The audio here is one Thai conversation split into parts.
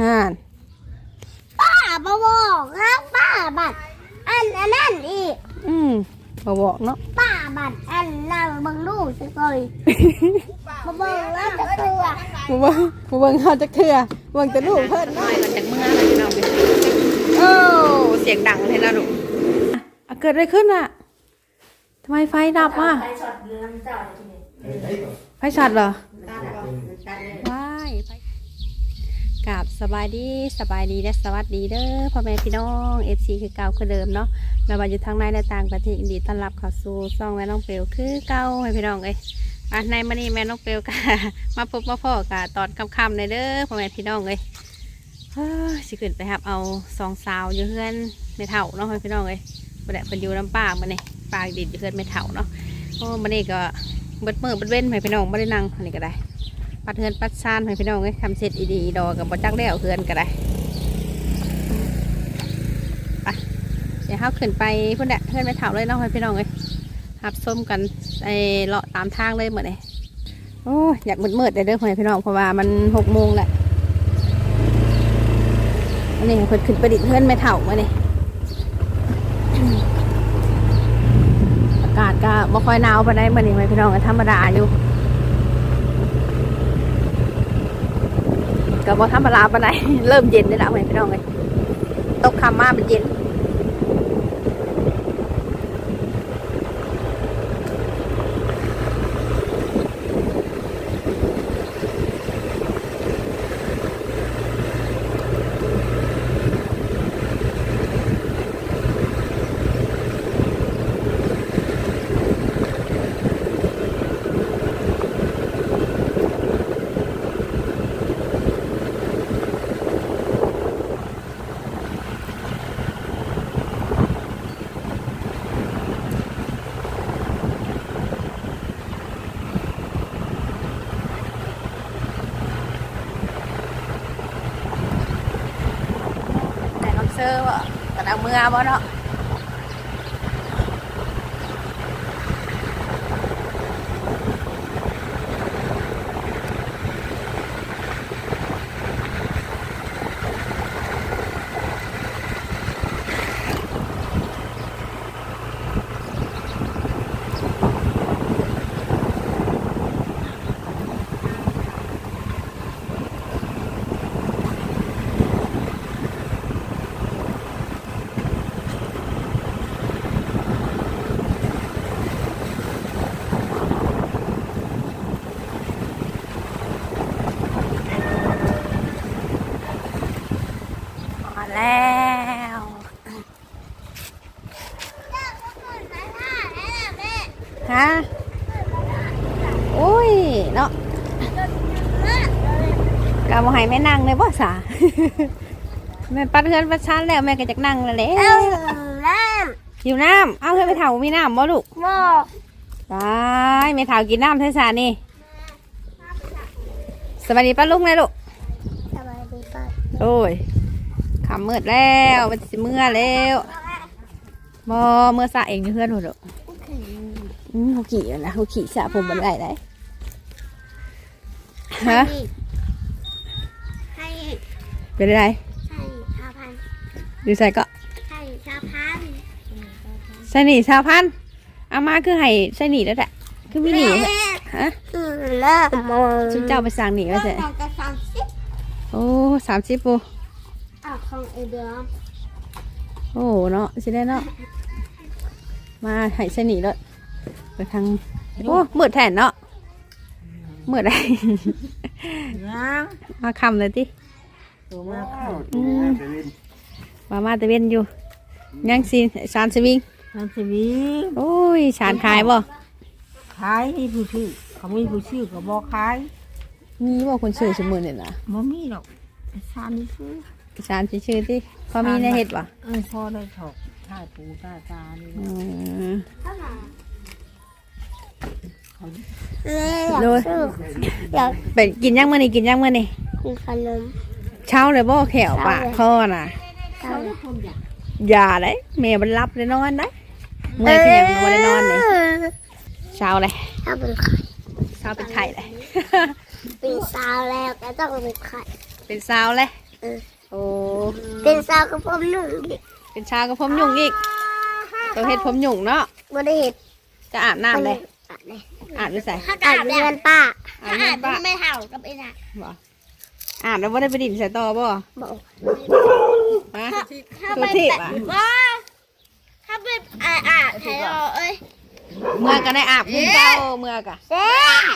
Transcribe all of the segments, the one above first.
ห่านป้าบบอกครับป้าบัดอันอันนั่นอีกอืมบ่บอกเนาะป้าบัดอันนั่งเบังลูกสิเคยมาเบิ่งแล้วจะตัวบ่เบิ่งบ่เบิ่งเฮาจักเทื่อเบิ่งแต่ลูกเพิ่นเนาะก่อนจากเมื่อเลยพี่น้องโอ้เสียงดังเลยนะลูกอะเกิดอะไรขึ้นอะทำไมไฟดับอะไฟช็อตเหรอว้ายไฟ กราบสบายดีสบายดีและสวัสดีเด้อพ่อแม่พี่น้อง FC คือเก่าคือเดิมเนาะเรามาอยู่ทางในและต่างประเทศยินดีต้อนรับเข้าสู่ซ่องแม่น้องเปลวคือเก่าให้พี่น้องเอ้ยอะในมื้อนี้แม่น้องเปลวกะมาพบมาพ่อกะตอนค่ำๆเลยเด้อพ่อแม่พี่น้องเอ้ยเฮ้ยสิขึ้นไปครับเอาสองสาวอยู่เพื่อนไม่เท่าเนาะพี่น้องเอ้ยบ่ได้เพิ่นอยู่ลำปางมาเนี่ยปางดิดอยู่เพื่อนไม่เท่าเนาะโอ้มานี่ก็เบิดมือเบิดเว้นให้พี่น้องบ่ได้นั่งอันนี้ก็ได้ ปัดเฮือนปัดซานให้พี่น้องเอ้ยทำเสร็จอีดีอีดอกับบ่จักแล้วเฮือนก็ได้ไปเดี๋ยวเฮาขึ้นไปพุ่นแหละเพื่อนไม่เท่าเลยเนาะให้พี่น้องเอ้ยหับส้มกันไอเลาะตามทางเลยเหมือนไงโอ้ยอยากมืดๆเด้อเด้อพี่น้องเพราะว่ามันหกโมงแหละอันนี้เพิ่นขึ้นประดิษฐ์เพื่อนไม่เท่ามาเนี่ยอากาศก็บ่ค่อยหนาวปานใดมื้อนี้ไหมพี่น้องก็ธรรมดาอยู่ ก็บ่ธรรมดาปานใดเริ่มเย็นได้แล้วไหมพี่น้องเอ้ยตกค่ำมาเป็นเย็นแต่น้ำเซอร์บ่กระดังเมื่อบ่เนาะมาแล้วฮะโอ้ย เนาะกะบ่ให้แม่นั่งเลยบ่สาแม่ปัดเฮือนปัดชานแล้วแม่ก็จักนั่งแล้วแหละเอ้าน้หิวน้ำเอาเฮือนไปเฒ่ามีน้ำบ่ลูกำบอกไปแม่เฒ่ากินน้ำเทศานี่สวัสดีป้าลุงเลยลูกสบายดีป่ะโอ้ยขำมืดแล้วมันสิเมื่อแล้วบอเมื่อสระเองอยู่เพื่อนหนูดอกอืมเขาขี่อยู่นะเขาขี่สระผมบนไหลได้ ฮะ ให้เป็นอะไรให้ชาพันดูใส่ก็ให้ชาพันใส่หนีชาวพันธุ์เอามาคือให้ใส่หนีแล้วแหละคือมีหนีฮะอืมเลิกมองชุดเจ้าไปสั่งหนีไว้เสร็จแต่จะสามสิบโอ้สามสิบปูอะของเอเดียโอ้เนาะสิได้เนาะมาให้ใส่หนีแล้วไปทางโอ้มืดแทนเนาะ มืดอะไรยังมาคำเลยติตัวมาเข้าอืมมามาตะเวนอยู่ยังสิชานสวิงทำชีวิตโอ้ยชานขายบ่ขายให้ผู้ชื่อเขาไม่ผู้ชื่อก็บอกขายมีบ่คนชื่อสมือเนี่ยนะบ่มีหรอกชานี่ซื้อชานชื่อๆติพอมีในเฮ็ดบ่เออพอได้ถอกถ่ายปูตาตานี่อืม เลยอยากโดยซื้ออยากไปกินยังมื้อนี้กินยังมื้อนี้กินขนมเช้าเลยบ่แขวปากคอน่ะเช้าเลยอย่าได้แม่มันรับได้นอนได้เมื่อยคือหยังบ่ได้นอนนี่เช้าเลยถ้าเป็นไข่เช้าเป็นไข่เลยเป็นสาวแล้วก็ต้องเป็นไข่เป็นสาวเลยเออโอ้เป็นสาวกับผมหนุ่มดิเป็นชาวกับผมยุ่งอีกตัวเฮ็ดผมยุ่งเนาะบ่ได้เห็ดจะอาบน้ำเลยอาบ เลยอาบด้วยใส่อาบเงินป้าอาบเงินป้าไม่เท่ากับไอ้น่ะบ่อาบแล้วว่าได้ไปดินใส่ต่อบ่บอกฮะ ถ้าตัวไปที่แบบอะ ว่าถ้าไปอาอาบให้เราเอ้ยเมื่อก็ได้อาบคือเจ้าเมื่อกะเจ๊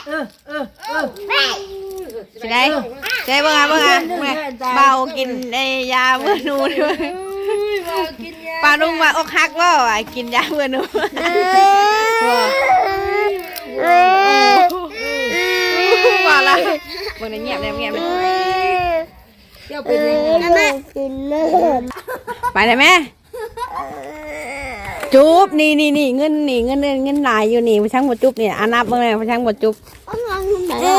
เออเออเออแม่สิได้สิได้เบิ่งอะเบิ่งอะแม่เบากินไอ้ยาเบื่อหนูด้วยปลาลุงมาอกหักบ่อะกินยาเบื่อหนู เอ้ย ว่าละเบิ่งได้เงียบได้เงียบเลยเจ้าเป็นยังไงแม่กินเนื้อไปเลยแม่จุ๊บนี่นี่นี่เงินนี่เงินเงินเงินหลายอยู่นี่พระช่างบ่จุ๊บนี่อะนับเบิ่งเลยพระช่างบ่จุ๊บเอ๊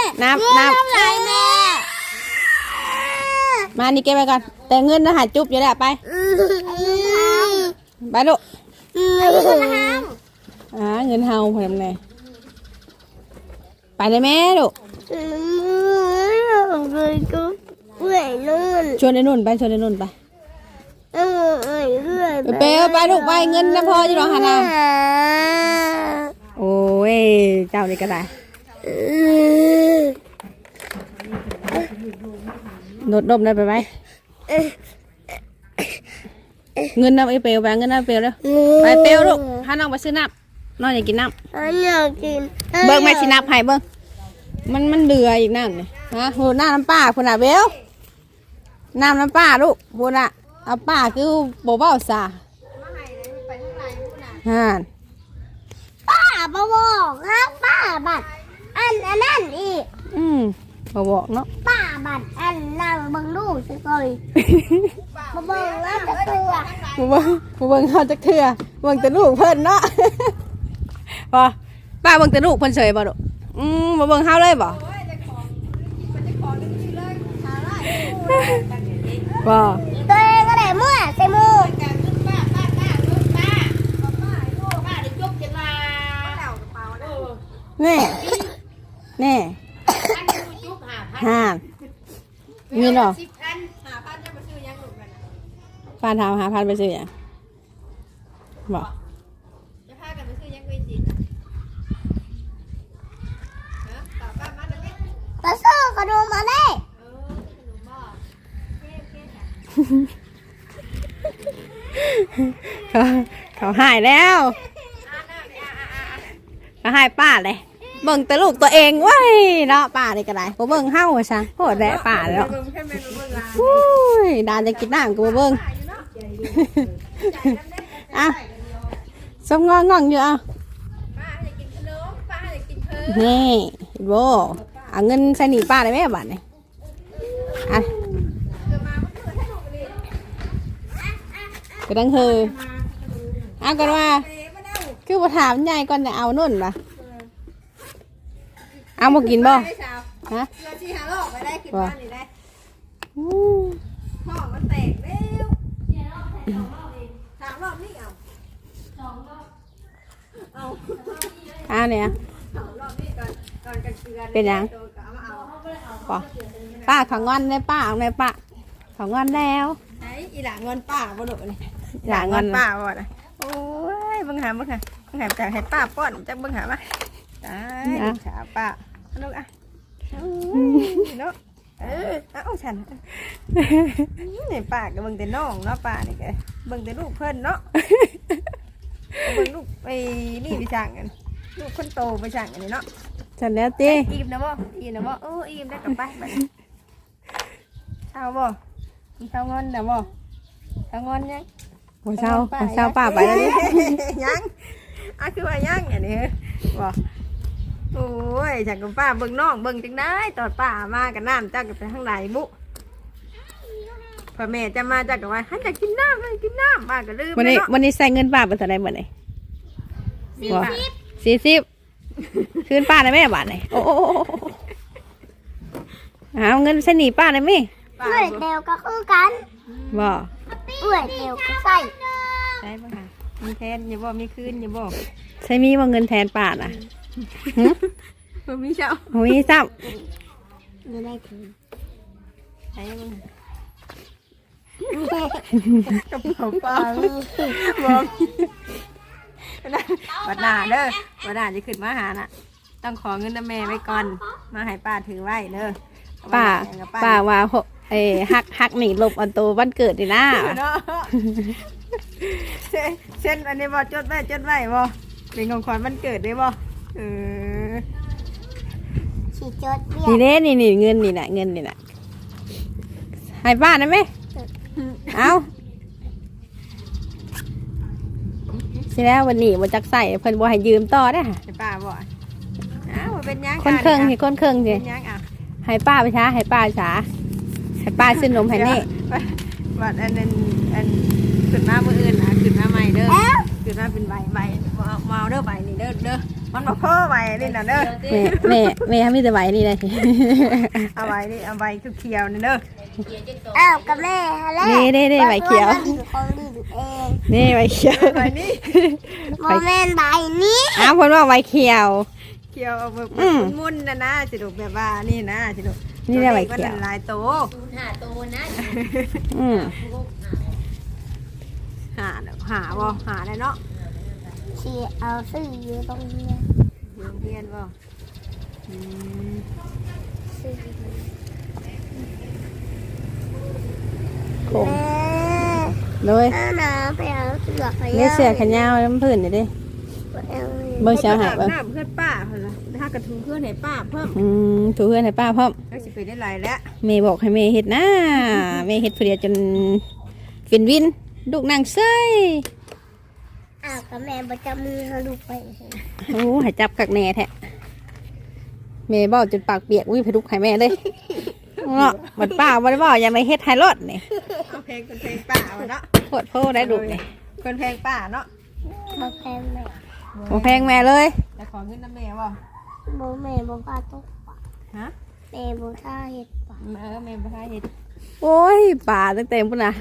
ะนับนับไหนแม่มานี่เก็บไว้ก่อน แต่เงินนะหาจุ๊บอยู่แล้วไปไปลูกอ่าเงินเฮาพอทำไง ไปเลยแม่ลูกเลยก็เอื่อยนู่นชวนไอ้นุ่นไปชวนไอ้นุ่นไปเออเอื่อยเอื่อยไปเปลไปลูกไปเงินน้ำพอจะรอหานาโอ้ยเจ้านี่ก็ได้โดดดมได้ไปไหมเงินน้ำไอ้เปลไปเงินน้ำเปลแล้วไปเปลลูกพาน้องไปซื้อน้ำ น้องอยากกินน้อันอยากกินำเบิ้งแม่ชินับให้เบิ้งมันมันเดืออีกน้ำนี่ฮะโหน้ำน้ำป้าพุ่นน่ะเบลน้ำน้ำป้าลูกพุ่นน่ะเอาป้าคือโบเบ้าซาฮ่านป้าบบอกนะป้าบัดอันอันนั่นอีกอืมบบอกเนาะป้าบัดอันนั่งเบังดูสิก่อยมาเบิ่งแล้วจะตัวบเบิ่งบเบิ่งเขาจะเถื่อเบิ่งแต่ลูกเพิ่นเนาะ พอป้าเบิ่งแต่ลูกเพิ่นเฉยบ่ลูกอืมบ่เบิ่งเฮาเลยบ่บ่ตัวเองก็ได้เมื่อใส่หมูแน่แน่ฮ่านมีเนาะป้าถามหาพันไปซื้อหยังบ่มาซื้อขนมมาได้ เขาเขาหายแล้วเขาหายป้าเลยเบิ่งแต่ลูกตัวเองเว้ยเนาะป้านี่ก็ได้บ่เบิ่งเฮาซะโหดแหละป้าแล้วอุ้ยดานจะกินน้ำกูบ่เบิ่งอะสมงองงอยู่อะนี่เห็นบ่เอาเงินใส่หนีป้าได้ไหมบัดนี่อะ ก็ดังเฮอเอากันว่า คือบ่ถามยายก่อนจะเอานุ่นล่ะเอามากินบ่ฮะเราชีหาลอกไปได้ขึ้นบ้านนี่ได้อู้ห้องมันแตกเร็วสามรอบนี่เอาเอาเนี่ยสามรอบนี่ก่อนก่อนกันเกลือเป็นหยังตัวก็เอามาเอาป้าป้าของอนได้ป้าเอาได้ป้าของอนแล้วไหนอีหลางเงินป้าบ่ดุนี่ หลางอนป้าบ่นะโอ้ยเบิ่งหาเบิ่งหาเบิ่งหาจากให้ป้าป้อนจักเบิ่งหามาตายขาป้าเอาลูกอะเนาะเออเอาฉันนี่ป้าก็เบิ่งแต่น้องเนาะป้านี่ก็เบิ่งแต่ลูกเพิ่นเนาะเบิ่งลูกไอ้นี่ไปสั่งกันลูกคนโตไปสั่งกันนี่เนาะฉันแล้วตีอิ่มนะบ่อิ่มนะบ่เอออิ่มได้กลับไปบัดนี้เช้าบ่เช้างอนนะบ่เช้างอนยัง หัวเช้าหัวเช้าป้าไปแล้วนี่ยังอะคือว่ายังอันนี้บ่โอ้ยฉันกับป้าเบิ่งน้องเบิ่งจังได้ตอนป้ามากับน้ำจ้ากับไปข้างในบุพ่อแม่จะมาจ้ากับว่าให้จะกินน้ำให้กินน้ำป้าก็ลืมวันไปนี้เนาะวันนี้ใส่เงินป้าไปเท่าไหร่บ่เนี่ยบ่สี่สิบคืนป้าได้ไหมบาทไหนโอ้โอ้โอ้โอ้เอาเงินใส่หนีป้าได้ไหมป้าเอื่อยเดียวก็คือกันบ่ เอื่อยเดียวก็ใส่ใช่ป่ะค่ะมีแทนอย่าบ่มีคืนอย่าบ่ใส่มีว่าเงินแทนป้าน่ะหึบ่มีเช้าโอ้ยซ้อยู่ในถุงใช่บ้างำกระเป๋าปล่าบอกบัดหน้าเด้อบัดหน้าจะขึ้นมาหาน่ะ ต้องขอเงินน้าแม่ไว้ก่อน มาให้ป้าถือไว้เด้อป้าป้าว่าหก เอ้ฮักฮักหนีหลบอันโตวันเกิดดีนะเนาะเช่นเช่นอันนี้บ่จดไว้จดไว้บ่เป็นของขวัญวันเกิดได้บ่เออฉีดจดเบี้ยนี่เด้นี่นี่เงินนี่น่ะเงินนี่น่ะให้ป้าได้ไหมเอาสิแล้ววันนี้มันจักใส่เพิ่นบ่ให้ยืมต่อได้อค่ะให้ป้าบ่อ้าวเป็นยังคนเครื่องอะสิคนเครื่องสิเป็นยังอะให้ป้าไปช้าให้ป้าช้าให้ ป้าซื้อนมให้นี่บัดอันนั้นอันขึ้นมามื้ออื่นอะขึ้นมาใหม่เด้อขึ้นมาเป็นใบใบบ่เอามาเอาเด้อใบนี่เด้อเด้อมันบ่พอใบนี่น่ะเด้อแม่แม่แม่มีแต่ไหวนี่เลยเอาใบนี่เอาใบเขียวๆนี่เด้ออ้าวกับแม่แล้วนี่นี่นี่ใบเขียวของดินเองนี่ใบเขียวใบนี้โมเมนต์ใบนี้อ้าวเพิ่นว่าใบเขียวเขียวเอาแบบอืมมุนๆนะนะสิลูกแบบว่านี่นะสิลูก นี่ได้ใบเขียวตัวลขมันหลายโตอืมหาเด้อหาบ่หาได้เนาะฉีดเอาซื้ออยู่ตรงนี้โรงเรียนบ่อืมซื้อโค้งแม่โดยเอาน้ำไปเอาเสือกไปนี่เสื้อแขนยาวน้ำพื้นนี่ดิเอาเบิ่งเช้าหายเบิ่เบิ่งน้ำเพื่อนป้าเพิ่นล่ะถ้ากระทุงเพื่อนให้ป้าเพิ่มอืมถูเพื่อนให้ป้าพร้อม ก็สิไปได้หลายแล้วเมย์บอกให้เมย์เฮ็ดนะเมย์เฮ็ดผู้เดียวจนฟินวินลูกนางเซ้ยอ้าวกับแม่ประจำมือเขาลูกไปโอ้ใหายจับกักแน่แท้เมย์บอกจนปากเปียกวิ่งไปลุกให้แม่เลยเนาะบัดป้าบ่ได้บอกอย่ามาเฮ็ดให้รถนี่เอาเพลงเป็นเพลงป้าเอาเนาะโคตรโพได้ลูกนี่เป็นเพลงป้าเนาะมาแพงแม่บ่แพงแม่เลยแต่ขอเงินน้ำแม่บ่โมแม่บอกว่าต้องปะฮะ แม่บอกถ้าเห็ดปะเออแม่บ่ได้เฮ็ดโอ้ยป่าตั้งแต่ปุ่นน่ะ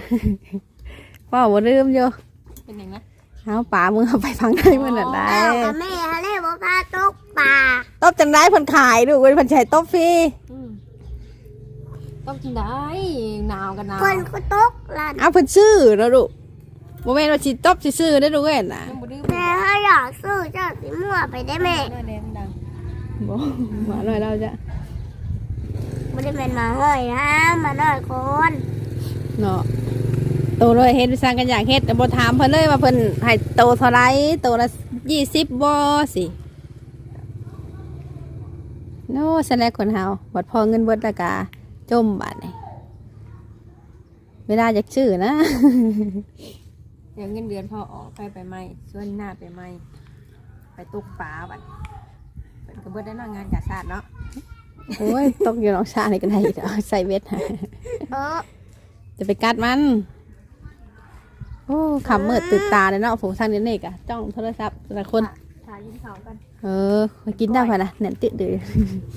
พ่อบ่ลืมอยู่เป็นหยังนะเอาป่ามึงเอาไปฟังได้มื้อนั้นได้อ้าวกับแม่เขาเรียกบอกว่าตกปลาตบจังได้เพิ่นขายลูกเว้ยเพิ่นใช้ตบฟรีอืมต้องกินได้หนาวกันหนาวคนก็ตกลานเอาเพิ่นซื้อแล้วลูกบ่แม่นว่าสิตบสิซื้อได้ลูกเว้ยน่ะยังบ่ดื้อแม่ถ้าอยากซื้อเจ้าสิมั่วไปได้แม่หน้าแดงดังบ่มาหน่อยเราจะ ไม่ได้เป็นหมาห้อยนะมาหน่อยคนเนาะโตเลยเฮ็ดสร้างกันอยากเฮ็ดแต่บ่ถามเพิ่นเลยว่าเพิ่นให้โตเท่าไหร่โตละ20บ่สิโน้แสดงคนเฮาบัดพอเงินเบิดและกาจมบาดนี่เวลาอยากซื้อนะเดี๋ยวเงินเดือนพอออกไปไปไหมส่วนหน้าไปไหมไปตกปลาบัดเป็นกระเบิดได้เนอกงานกาชาติเนาะ โอ้ยตกอยู่หนองชานี่ก็ได้อีกเอาใส่เวทให้เออจะไปกัดมัน โอ้ขำมืดตื่นตาเลยเนาะผมทางนี้นี่กะจ้องโทรศัพท์แต่ละคน ถ่ายยินเขากันเออมากินได้ป่ะนะเน่นติดดื้อ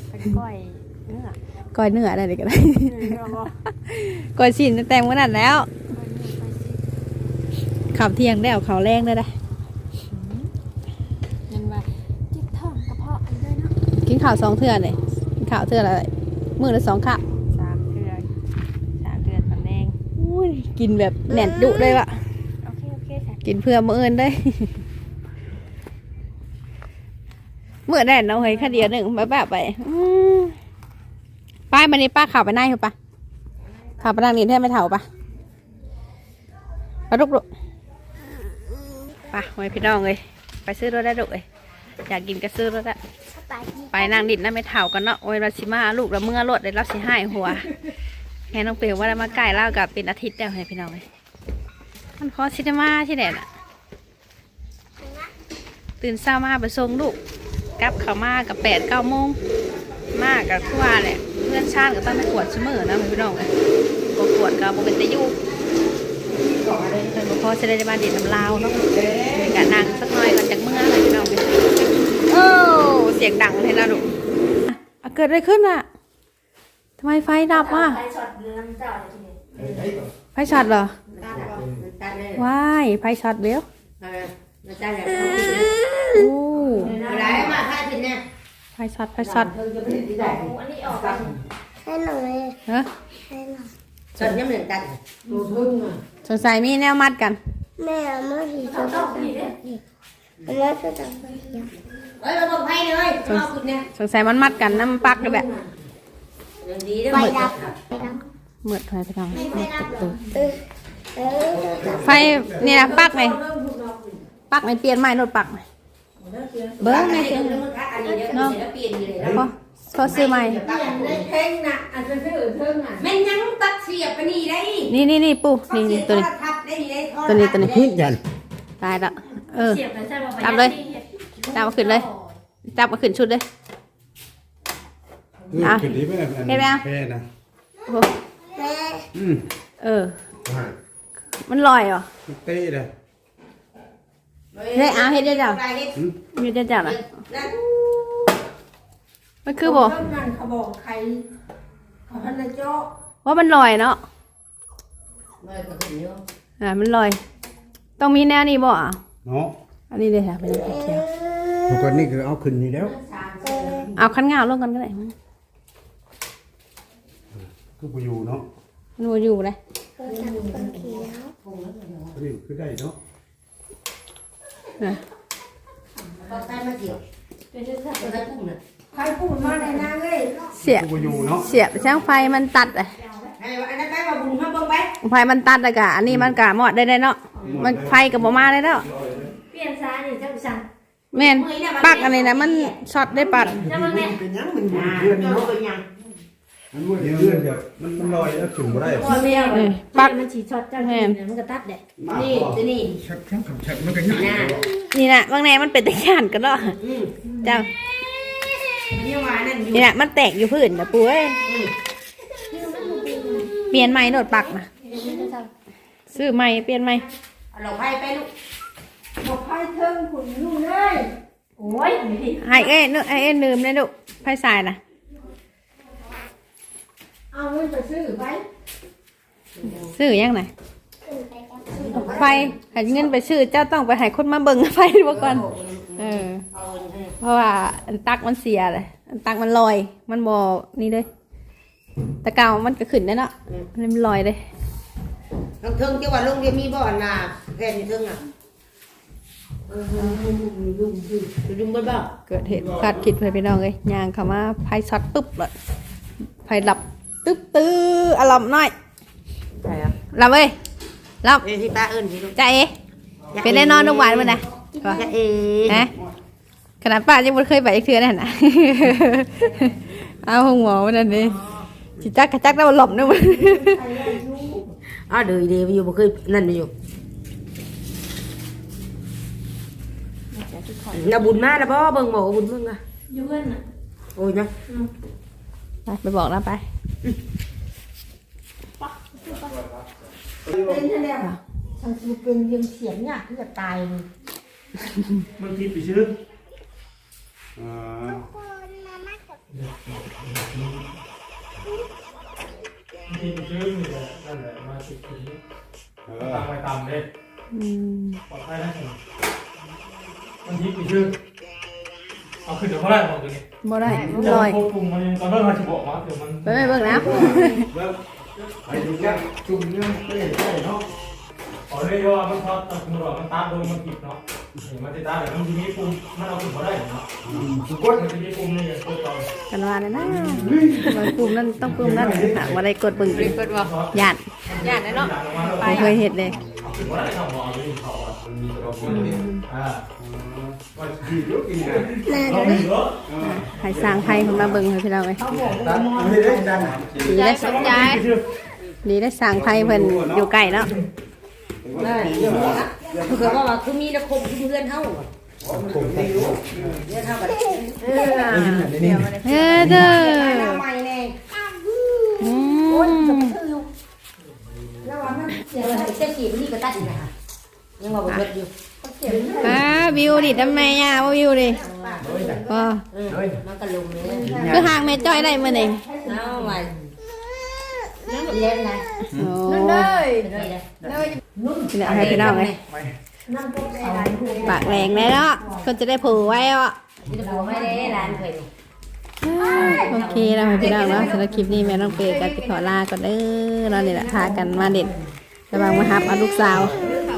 ไปก้อยเนื้อก้อยเนื้ออะไรก็ได้เนื้อบ่ก้อยชิ้นแต่งวันนั้นแล้วข่าวเที่ยงแล้วข่าวแรงได้ได้เงินว่าจิตท้องกระเพาะอันด้วยเนาะกินข่าวสองเทื่อเลยกิน ข่าวเทื่อละมือละสองข้าวสามเดือนสามเดือนตอนแรงอุ้ยกินแบบแน่นดุเลยวะโอเคโอเคค่ะกินเพื่อมื่ออื่นได้เมื่อแน่นเอาเฮ้ยแค่เดียวหนึ่งแบบแบบไปอืมป้ายมันนี่ป้าข่าวไปไหนเหรอปะข่าวไปนั่งนี่แทบไม่เท่าปะปะลุกลุกไปไว้พี่น้องเลยไปซื้อรถได้ดุเลยอยากกินก็ซื้อรถได้ ไปนั่งดินน่าไม่เท่ากันเนาะโอ้ยราสิมาลูกเราเมื่อรถเลยเราสิให้หัวแค่น้องเปลวว่าเรามาใกล้เล่ากับเป็นอาทิตย์แล้วให้พี่น้องเลยมันคอซินมาที่ไหนน่ะ ตื่นเช้ามาไปส่งลูกกลับเขามากับแปดเก้าโมงมากกับทั่วแหละเพื่อนชาติก็ต้องไปกวดเสมอนะพี่น้องเลยบ่กวดก็บ่เป็นตะยุเพิ่นบ่พอจะได้มาเด็ดน้ำลาวเนาะกะนั่งสักหน่อยก่อนจากเมื่อเลยพี่น้องเลยโอ้เสียงดังเลยนะลูกอะเกิดอะไรขึ้นอะทำไมไฟดับอะไฟช็อตเหรอตัดบ่ตัดเลยว้ายไฟช็อตเบลเออมาจ้าอย่างนี้โอ้อะไรมาถ่ายผิดเนี่ยไฟช็อตไฟช็อตเธอจะไปที่ไหนให้หน่อยเฮ้ให้หน่อยสดยังเหมือนกันสงสัยมีแนวมัดกันแม่มาสีจะต้องแล้วจะต้องไป เที่ยวเฮ้ยมาบอกให้เลยมาคุณเนี่ยสงสัยมันมัดกันน้ำปักกันแหละยังดีด้วยไปดับไปดับเหมือดไฟไปทางไปดับเออเออไฟนี่นะปักไหมปักไหมเปลี่ยนใหม่รถปักไหมเบิ้งไหมเดี๋เสียยวงอันนี้เดี๋ยวเปลี่ยนอยู่เลยพอพอซื้อใหม่เพ่งน่ะอันเป็นเพื่อนเพิ่งอะแม่ยังตัดเสียบไปนี่ได้นี่นี่นี่ปูนี่นี่ตัวนี้ทับได้นี่ได้ตัวนี้ตัวนี้พึ่งยันตายละเออจับเลย จับมาขึ้นเลย จับมาขึ้นชุดเลยอะขึ้นดีไหมล่ะเห็นไหมแพ้นะโอ้แม่อืมเออมันลอยเหรอมันเต้เลยเฮ้ยเอาเฮ็ดได้จ้ะเฮ็ดเฮ็ดได้จ้ะล่ะนั่นมันคือบ่นั่นเขาบอกใครเขาพันละโจ้ว่ามันลอยเนาะเลยก็ถึงอยู่อ่ามันลอย ต้องมีแนวนี้บ่อะเนาะอันนี้เลยค่ะเป็นเขียวป กตินี่คือเอาขึ้นนี่แล้วเอาขั้นเงาลงกันก็ได้คือไปอยู่เนาะมันบ่อยู่เลยก็ทำคนเขียวอันนี้คือได้เนาะนะก็ใกล้มาเกี่ยวเป็นเรื่องอะไรปุ่มน่ะใครพูดมาในนั้นเลยเสียบคือไปอยู่เนาะเสียบช่างไฟมันตัดอะไอ้อันนั้นไปมาบุญมาเบิ่งไปไฟมันตัดอะกะอันนี้มันกะหมอดได้ได้เนาะมันไฟกับบ่มาได้แล้วเปลี่ยนซ้ายนี่เจ้าสั่ง แม่นปักอันนี้นะมันช็อตได้ปัดเจ้าเบิ่งแม่เป็นยังมันอยู่อ่าเพื่อนเนาะเป็นยังมันว่าเพื่อนแบบมันมันลอยแล้วขึ้นบ่ได้พอเรียวเออปัปักมันฉีดช็อตจ้านี่นมันก็ตัดเด็นี่ตัวนี้ชักชักชักมันก็ยากนี่นะบางแนมันเป็นตะข่านกันเนาะอืมเจ้านี่ว่านั่นอยู่นี่นะมันแตกอยู่พื้นนะปุ้ยเปลี่ยนใหม่โนดปักนะซื้อใหม่เปลี่ยนใหม่เอาหลอกไฟไปลูก บอกใครเทิงคุณลูกเลยโอ้ยนี่ดิให้เอ้ยนึกให้เอ้ยลืมเลยลูกไฟสายนะเอาเงินไปซื้อไว้ซื้อยังไงขึ้นไปกับซื้อไฟให้เงินไปซื้อเจ้าต้องไปให้คนมาเบิ่งไฟดูก่อนเออเอาเงินเพราะว่าอันตักมันเสียเลยอันตักมันลอย มันบอนี่เลยแตะเกามันก็ขึ้นได้เนาะอันนี้มันลอยเลย น้องเทิงเจ้าว่าลุงเดี๋ยวมีบ่อนน่ะแฟนอยู่เทิงอะ เออลุงลุงลุงลุงบ่บ่เกิดเหตุคาดคิดไปพี่น้องเลยยางขามาไฟช็อตปุ๊บเลยไฟหลับตึ๊บตื้ออารมณ์น้อยใช่อะหลับเว้ยหลับเอ้ยที่ป้าเอิ้นพี่ลูกใจเอ๋เป็นได้นอนทุกวันมันนะจะเอ๋นะขนาดป้ายังไม่เคยไปอีกเทือนั่นนะเอาห้องหมอมันนั่นนี่จิจักกระจักแล้วหลบนึกมันอ้าวเดี๋ยวเดี๋ยวอยู่บ่เคยนั่นอยู่ น่ะบุญมาแล้วบ่เบิ่งบ่บุญมึงอะอยู่เพื่อนน่ะโอ้ยนะไปไปบอกแล้วไปเป็นแน่ทางซูเป็นยังเสียงเนี่ยที่จะตายเลยมันคิดไปชื่ออ่าคนมามากับที่ไปซื้อนี่แหละนั่นแหละมาสิบปีเอตามอไปตามเลยอืมปลอดภัยนะผ มมันยิบไปซื้อเอาขึ้นเดี๋ยวเขาได้บอกตัวนี้บ่ได้มันลอยควบคุมมันยังตอนเริ่มมาจะบอกมาเดี๋ยวมันไปไปเบิ่งแล้วไปดูแค่จุ่มเนี่ยไม่เห็นได้เนาะขอเลยว่ามันทอดตำรวจมันตามโดนมันผิดเนาะเห็นมันจะตามแต่มันจะมีปุ่มมันเอาขึ้นเขาได้เนาะสุกดมันจะมีปุ่มนี่กดต่อกันว่าเลยนะมันปุ่มนั่นต้องปุ่มนั่นหากว่าได้กดเบิ่งอีกญาติญาติเนาะบ่เคยเห็นเลยเอาขึ้นเขาได้ช่องบอกเอาไปยิงเขาอะอ่าว่าดีลูกอีกนะเรา ไม่เยอะให้สร้างไพ่ของมาเบิ่งให้พี่น้องเลยตัดไม่ได้ดันดีได้สนใจดีได้สร้างไพ่เพิ่นอยู่ใกล้เนาะได้วคือว่าว่าคือมีนะคมที่เพื่อนเฮาเอนเฮากันเออเด้อหน้าใหม่แน่อืมแล้วว่ามันเสียเออเจ้าขี่มันนี่ก็ตัดอีกนะคะยังว่าบ่เบิดอยู่ อ่าวิวดิทำไมอะว่าวิวดิก็เออมันก็ลงเลยคือห่างแม่จ้อยได้มื้อนี้เอาไว้นั่นเล่นนะโอ้เลยเดี๋ยวให้พี่น้องเลยนั่งตรงไหนปากแรงเลยเนาะคนจะได้ผูไว้อะจะบอกไม่ได้ร้านเคยโอเคแล้วให้พี่น้องเนาะสำหรับคลิปนี้แม่น้องเปย์กับติขอลาก่อนเด้อเราเนี่ยแหละพากันมาเด็ดระวังมาฮับเอาลูกสาวเริ่ม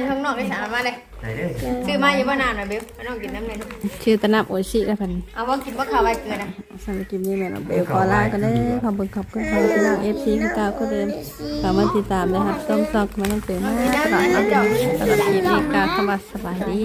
นข้างนอกได้สารมาเลยไหนเด้อซื้อมาอยู่บ้านนานหน่อยเบลน้องกินน้ำเลยลูกชื่อตะนับโอชิแล้วพันเอาว่ากินว่าข้าวใบเกลือนะสำหรับคลิปนี้แม่น้องเบลขอลาก่อนเลยขอบคุณขอบคุณขอบคุณน้องเอฟซีที่เก้าก็เดิมขอมาติดตามนะครับต้มซอกมาต้องเปย์มากตลอดเนะตลอดคลิปนี้ก็สวัสดี